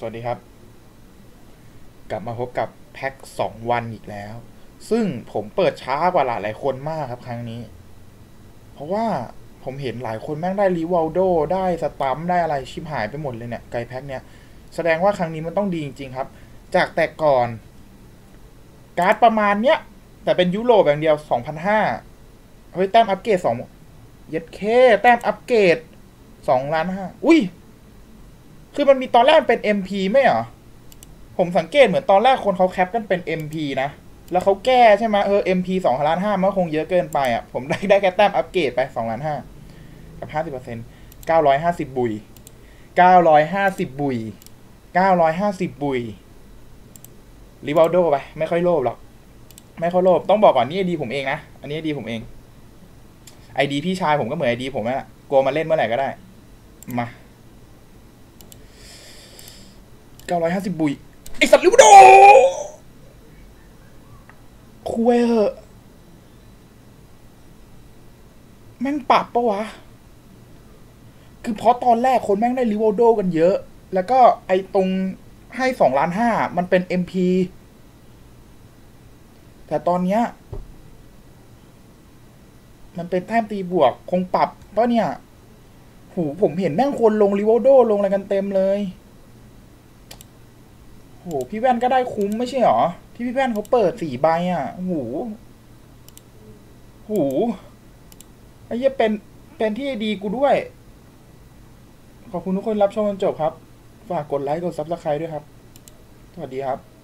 สวัสดีครับ กลับมาพบกับแพ็คสองวันอีกแล้ว ซึ่งผมเปิดช้ากว่าหลายหลายคนมากครับครั้งนี้ เพราะว่าผมเห็นหลายคนแม่งได้รีวอลโดได้สตัมได้อะไรชิบหายไปหมดเลยเนี่ย ไกลแพ็คเนี่ย แสดงว่าครั้งนี้มันต้องดีจริง ๆ ครับ จากแต่ก่อน การ์ดประมาณเนี้ย แต่เป็นยุโรปอย่างเดียวสองพันห้าเฮ้ยแต้มอัปเกรดสองเย็ดเคแต้มอัปเกรดสองล้านห้าอุ้ย คือมันมีตอนแรกมันเป็น MP ไม่หรอ ผมสังเกตเหมือนตอนแรกคนเขาแคปกันเป็น MP นะ แล้วเขาแก้ใช่ไหมเออ MP สองล้านห้ามันคงเยอะเกินไปอะ ผมได้ได้แค่แต้มอัปเกรดไปสองล้านห้ากับห้าสิบเปอร์เซ็นต์เก้าร้อยห้าสิบบุยเก้าร้อยห้าสิบบุยเก้าร้อยห้าสิบบุยรีวอลโดไป ไม่ค่อยโลภหรอก ไม่ค่อยโลภต้องบอกก่อนนี่ไอดีผมเองนะ อันนี้ไอดีผมเองไอดีพี่ชายผมก็เหมือนไอดีผมแหละกลัวมาเล่นเมื่อไหร่ก็ได้ มา เก้าร้อยห้าสิบบุยไอสัตว์ลิวโดคุยเหอะแม่งปรับปะวะ คือเพราะตอนแรกคนแม่งได้ลิวโดกันเยอะ แล้วก็ไอตรงให้สองล้านห้ามันเป็น MP แต่ตอนเนี้ย มันเป็นแต้มตีบวก คงปรับปะเนี่ย หูผมเห็นแม่งคนลงลิวโดลงอะไรกันเต็มเลยโหพี่แว่นก็ได้คุ้มไม่ใช่หรอ ที่พี่แว่นเขาเปิดสี่ใบอะหูหูไอ้เหี้ยเป็นเป็นที่ดีกูด้วย ขอบคุณทุกคนรับชมจนจบครับ ฝากกดไลค์กดซับสไครต์ด้วยครับ สวัสดีครับ